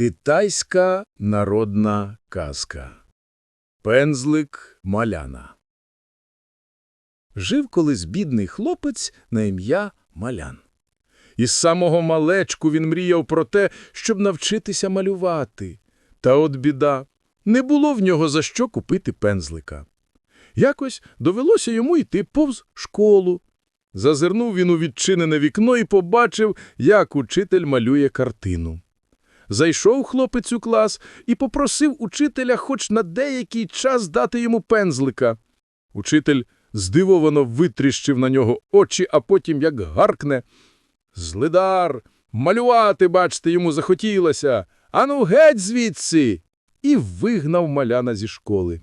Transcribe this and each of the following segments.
Китайська народна казка. Пензлик Маляна. Жив колись бідний хлопець на ім'я Малян. Із самого малечку він мріяв про те, щоб навчитися малювати. Та от біда, не було в нього за що купити пензлика. Якось довелося йому йти повз школу. Зазирнув він у відчинене вікно і побачив, як учитель малює картину. Зайшов хлопець у клас і попросив учителя хоч на деякий час дати йому пензлика. Учитель здивовано витріщив на нього очі, а потім як гаркне. «Злидар! Малювати, бачте, йому захотілося! Ану геть звідси!» І вигнав маляна зі школи.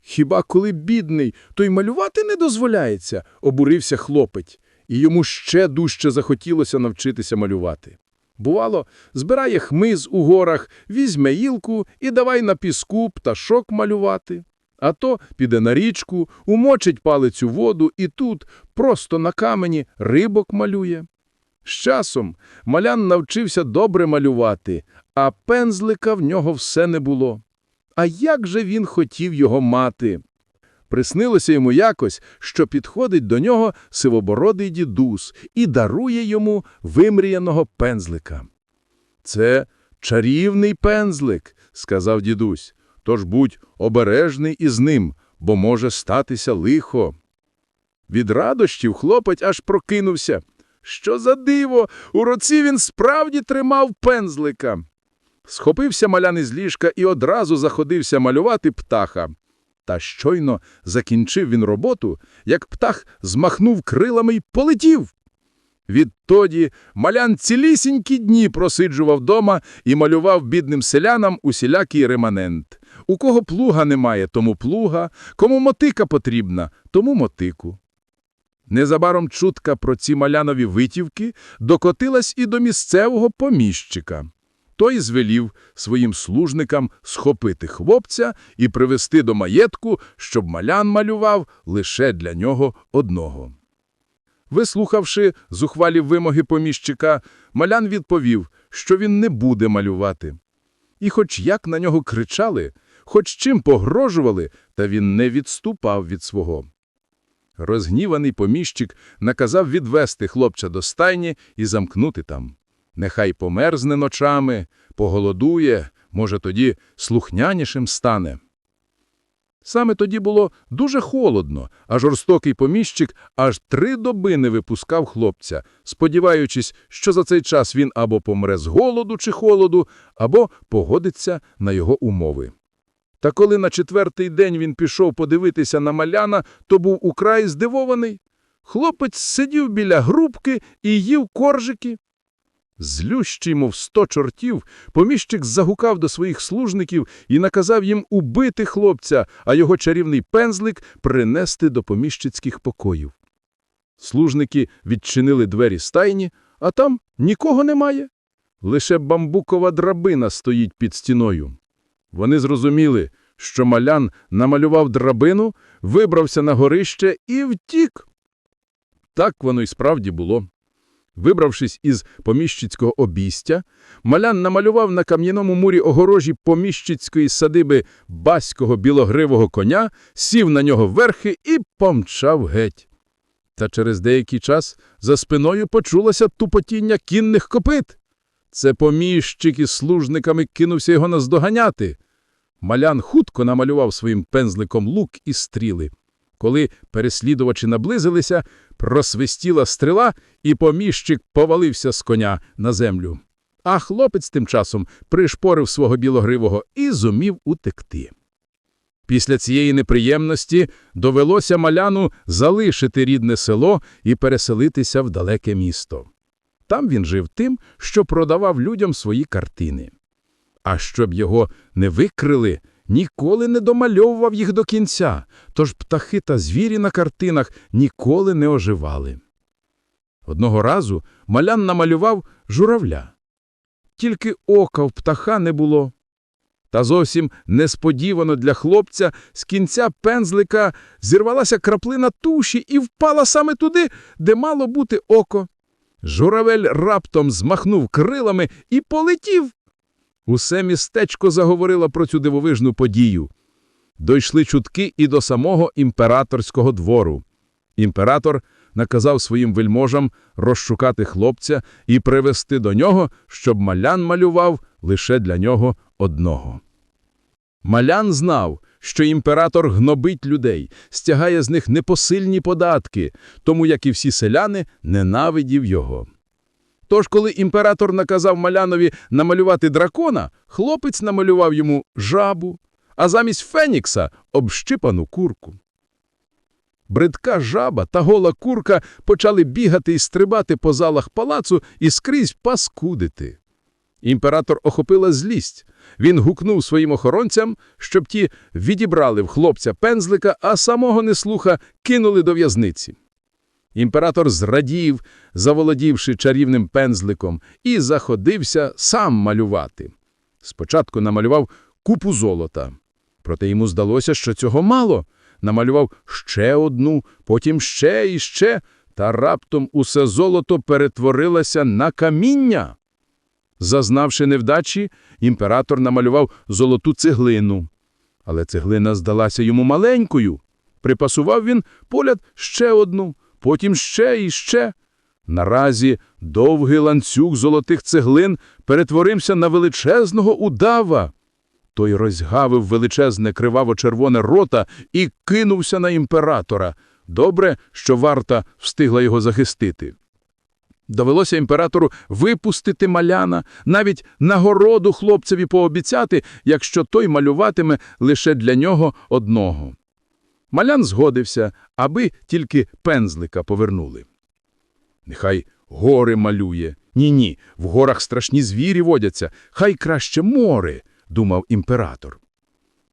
Хіба коли бідний, то й малювати не дозволяється, обурився хлопець, і йому ще дужче захотілося навчитися малювати. Бувало, збирає хмиз у горах, візьме їлку і давай на піску пташок малювати. А то піде на річку, умочить палицю воду і тут, просто на камені, рибок малює. З часом малян навчився добре малювати, а пензлика в нього все не було. А як же він хотів його мати? Приснилося йому якось, що підходить до нього сивобородий дідус і дарує йому вимріяного пензлика. «Це чарівний пензлик», – сказав дідусь, «тож будь обережний із ним, бо може статися лихо». Від радощів хлопець аж прокинувся. Що за диво! У руці він справді тримав пензлика. Схопився малян із ліжка і одразу заходився малювати птаха. Та щойно закінчив він роботу, як птах змахнув крилами й полетів. Відтоді малян цілісінькі дні просиджував дома і малював бідним селянам усілякий реманент. У кого плуга немає, тому плуга, кому мотика потрібна, тому мотику. Незабаром чутка про ці малянові витівки докотилась і до місцевого поміщика. Той звелів своїм служникам схопити хлопця і привести до маєтку, щоб малян малював лише для нього одного. Вислухавши зухвалі вимоги поміщика, малян відповів, що він не буде малювати. І хоч як на нього кричали, хоч чим погрожували, та він не відступав від свого. Розгніваний поміщик наказав відвести хлопця до стайні і замкнути там. Нехай померзне ночами, поголодує, може, тоді слухнянішим стане. Саме тоді було дуже холодно, а жорстокий поміщик аж три доби не випускав хлопця, сподіваючись, що за цей час він або помре з голоду чи холоду, або погодиться на його умови. Та коли на четвертий день він пішов подивитися на маляна, то був украй здивований. Хлопець сидів біля грубки і їв коржики. Злющий, мов сто чортів, поміщик загукав до своїх служників і наказав їм убити хлопця, а його чарівний пензлик принести до поміщицьких покоїв. Служники відчинили двері стайні, а там нікого немає. Лише бамбукова драбина стоїть під стіною. Вони зрозуміли, що малян намалював драбину, вибрався на горище і втік. Так воно й справді було. Вибравшись із поміщицького обістя, малян намалював на кам'яному мурі огорожі поміщицької садиби баського білогривого коня, сів на нього верхи і помчав геть. Та через деякий час за спиною почулося тупотіння кінних копит. Це поміщик із служниками кинувся його наздоганяти. Малян хутко намалював своїм пензликом лук і стріли. Коли переслідувачі наблизилися, просвистіла стріла, і поміщик повалився з коня на землю. А хлопець тим часом пришпорив свого білогривого і зумів утекти. Після цієї неприємності довелося маляну залишити рідне село і переселитися в далеке місто. Там він жив тим, що продавав людям свої картини. А щоб його не викрили, ніколи не домальовував їх до кінця, тож птахи та звірі на картинах ніколи не оживали. Одного разу малян намалював журавля. Тільки ока в птаха не було. Та зовсім несподівано для хлопця з кінця пензлика зірвалася краплина туші і впала саме туди, де мало бути око. Журавель раптом змахнув крилами і полетів. Усе містечко заговорило про цю дивовижну подію. Дойшли чутки і до самого імператорського двору. Імператор наказав своїм вельможам розшукати хлопця і привести до нього, щоб малян малював лише для нього одного. Малян знав, що імператор гнобить людей, стягає з них непосильні податки, тому, як і всі селяни, ненавидів його. Тож, коли імператор наказав Малянові намалювати дракона, хлопець намалював йому жабу, а замість фенікса – общипану курку. Бридка жаба та гола курка почали бігати і стрибати по залах палацу і скрізь паскудити. Імператор охопила злість. Він гукнув своїм охоронцям, щоб ті відібрали в хлопця пензлика, а самого неслуха кинули до в'язниці. Імператор зрадів, заволодівши чарівним пензликом, і заходився сам малювати. Спочатку намалював купу золота. Проте йому здалося, що цього мало. Намалював ще одну, потім ще і ще, та раптом усе золото перетворилося на каміння. Зазнавши невдачі, імператор намалював золоту цеглину. Але цеглина здалася йому маленькою. Припасував він поляд ще одну, потім ще і ще. Наразі довгий ланцюг золотих цеглин перетворився на величезного удава. Той розгавив величезне криваво-червоне рота і кинувся на імператора. Добре, що варта встигла його захистити. Довелося імператору випустити маляна, навіть нагороду хлопцеві пообіцяти, якщо той малюватиме лише для нього одного. Малян згодився, аби тільки пензлика повернули. Нехай гори малює. Ні-ні, в горах страшні звірі водяться, хай краще море, думав імператор.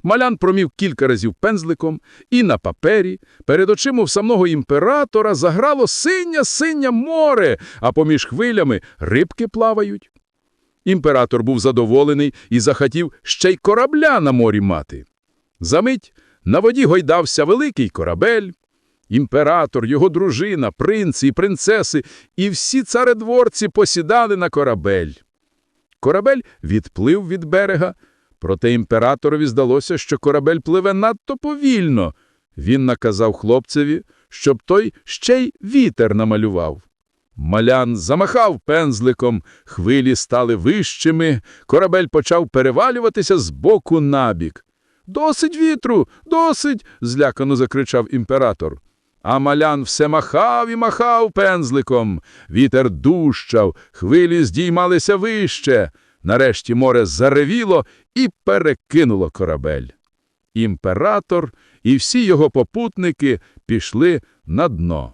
Малян промів кілька разів пензликом, і на папері, перед очима в самого імператора заграло синє-синє море, а поміж хвилями рибки плавають. Імператор був задоволений і захотів ще й корабля на морі мати. Замить на воді гойдався великий корабель. Імператор, його дружина, принци і принцеси і всі царедворці посідали на корабель. Корабель відплив від берега, проте імператорові здалося, що корабель пливе надто повільно. Він наказав хлопцеві, щоб той ще й вітер намалював. Малян замахав пензликом, хвилі стали вищими, корабель почав перевалюватися з боку на бік. «Досить вітру! Досить!» – злякано закричав імператор. А малян все махав і махав пензликом. Вітер дужчав, хвилі здіймалися вище. Нарешті море заревіло і перекинуло корабель. Імператор і всі його попутники пішли на дно.